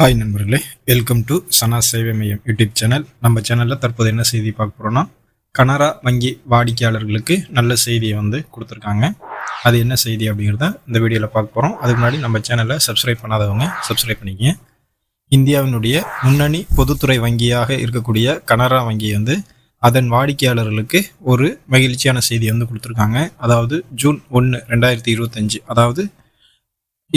Hi நண்பர்களே welcome to சனா சேவை மையம் யூடியூப் சேனல். நம்ம சேனலில் தற்போது என்ன செய்தி பார்க்க போகிறோன்னா கனரா வங்கி வாடிக்கையாளர்களுக்கு நல்ல செய்தியை வந்து கொடுத்துருக்காங்க. அது என்ன செய்தி அப்படிங்கிறத இந்த வீடியோவில் பார்க்க போகிறோம் அதுக்கு முன்னாடி நம்ம சேனலை சப்ஸ்கிரைப் பண்ணாதவங்க சப்ஸ்கிரைப் பண்ணிக்கங்க. இந்தியாவினுடைய முன்னணி பொதுத்துறை வங்கியாக இருக்கக்கூடிய கனரா வங்கி வந்து அதன் வாடிக்கையாளர்களுக்கு ஒரு மகிழ்ச்சியான செய்தி வந்து கொடுத்துருக்காங்க. அதாவது ஜூன் ஒன்று ரெண்டாயிரத்தி இருபத்தஞ்சு அதாவது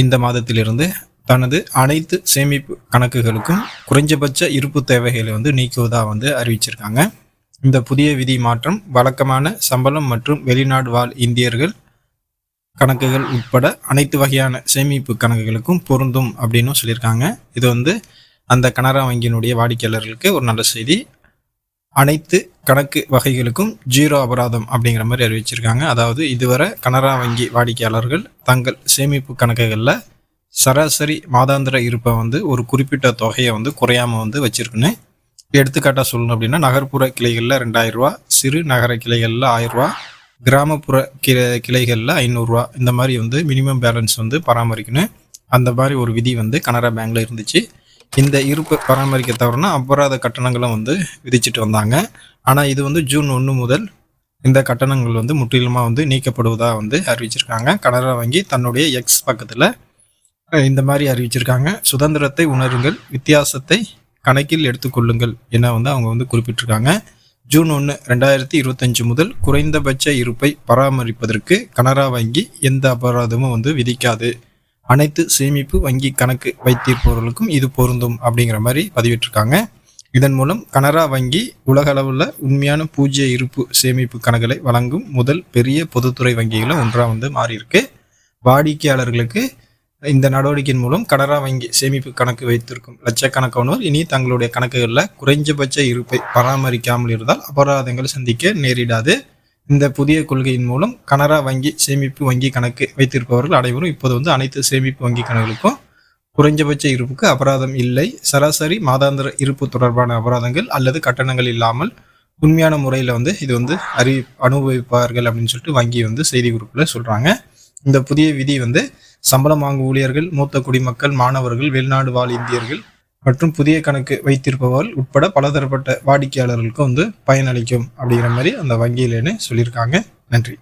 இந்த மாதத்திலிருந்து தனது அனைத்து சேமிப்பு கணக்குகளுக்கும் குறைஞ்சபட்ச இருப்பு தேவைகளை வந்து நீக்குவதாக வந்து அறிவிச்சிருக்காங்க. இந்த புதிய விதி மாற்றம் வழக்கமான சம்பளம் மற்றும் வெளிநாடு வாழ் இந்தியர்கள் கணக்குகள் உட்பட அனைத்து வகையான சேமிப்பு கணக்குகளுக்கும் பொருந்தும் அப்படின்னு சொல்லியிருக்காங்க. இது வந்து அந்த கனரா வங்கியினுடைய வாடிக்கையாளர்களுக்கு ஒரு நல்ல செய்தி. அனைத்து கணக்கு வகைகளுக்கும் ஜீரோ அபராதம் அப்படிங்கிற மாதிரி அறிவிச்சிருக்காங்க. அதாவது இதுவரை கனரா வங்கி வாடிக்கையாளர்கள் தங்கள் சேமிப்பு கணக்குகளில் சராசரி மாதாந்திர இருப்பை வந்து ஒரு குறிப்பிட்ட தொகையை வந்து குறையாமல் வந்து வச்சுருக்குன்னு எடுத்துக்காட்டாக சொல்லணும் அப்படின்னா நகர்ப்புற கிளைகளில் ரெண்டாயிரரூவா சிறு நகர கிளைகளில் ஆயிரரூவா கிராமப்புற கிளை கிளைகளில் ஐநூறுரூவா இந்த மாதிரி வந்து மினிமம் பேலன்ஸ் வந்து பராமரிக்கணும். அந்த மாதிரி ஒரு விதி வந்து கனரா பேங்க்ல இருந்துச்சு. இந்த இருப்பு பராமரிக்க தவறுனா அபராத கட்டணங்களும் வந்து விதிச்சுட்டு வந்தாங்க. ஆனால் இது வந்து ஜூன் ஒன்று முதல் இந்த கட்டணங்கள் வந்து முற்றிலுமாக வந்து நீக்கப்படுவதாக வந்து அறிவிச்சிருக்காங்க. கனரா வங்கி தன்னுடைய எக்ஸ் பக்கத்தில் இந்த மாதிரி அறிவிச்சிருக்காங்க. சுதந்திரத்தை உணருங்கள் வித்தியாசத்தை கணக்கில் எடுத்துக்கொள்ளுங்கள் என வந்து அவங்க வந்து குறிப்பிட்டிருக்காங்க. ஜூன் ஒன்று ரெண்டாயிரத்தி இருபத்தஞ்சு முதல் குறைந்தபட்ச இருப்பை பராமரிப்பதற்கு கனரா வங்கி எந்த அபராதமும் வந்து விதிக்காது. அனைத்து சேமிப்பு வங்கி கணக்கு வைத்திருப்பவர்களுக்கும் இது பொருந்தும் அப்படிங்கிற மாதிரி பதிவிட்டிருக்காங்க. இதன் மூலம் கனரா வங்கி உலக அளவில் உண்மையான பூஜ்ய இருப்பு சேமிப்பு கணக்குகளை வழங்கும் முதல் பெரிய பொதுத்துறை வங்கிகளும் ஒன்றாக வந்து மாறியிருக்கு. வாடிக்கையாளர்களுக்கு இந்த நடவடிக்கையின் மூலம் கனரா வங்கி சேமிப்பு கணக்கு வைத்திருக்கும் லட்சக்கணக்கானோர் இனி தங்களுடைய கணக்குகளில் குறைஞ்சபட்ச இருப்பை பராமரிக்காமல் இருந்தால் அபராதங்கள் சந்திக்க நேரிடாது. இந்த புதிய கொள்கையின் மூலம் கனரா வங்கி சேமிப்பு வங்கி கணக்கு வைத்திருப்பவர்கள் அனைவரும் இப்போது வந்து அனைத்து சேமிப்பு வங்கி கணக்குகளுக்கும் குறைஞ்சபட்ச இருப்புக்கு அபராதம் இல்லை. சராசரி மாதாந்திர இருப்பு தொடர்பான அபராதங்கள் அல்லது கட்டணங்கள் இல்லாமல் உண்மையான முறையில் வந்து இது வந்து அறி அனுபவிப்பார்கள் அப்படின்னு சொல்லிட்டு வங்கி வந்து செய்தி குறிப்பில் சொல்கிறாங்க இந்த புதிய விதி வந்து சம்பளம் வாங்கும் ஊழியர்கள் மூத்த குடிமக்கள் மாணவர்கள் வெளிநாடு வாழ் இந்தியர்கள் மற்றும் புதிய கணக்கு வைத்திருப்பவர்கள் உட்பட பலதரப்பட்ட வாடிக்கையாளர்களுக்கும் வந்து பயனளிக்கும் அப்படிங்கிற மாதிரி அந்த வங்கியிலேன்னு சொல்லியிருக்காங்க. நன்றி.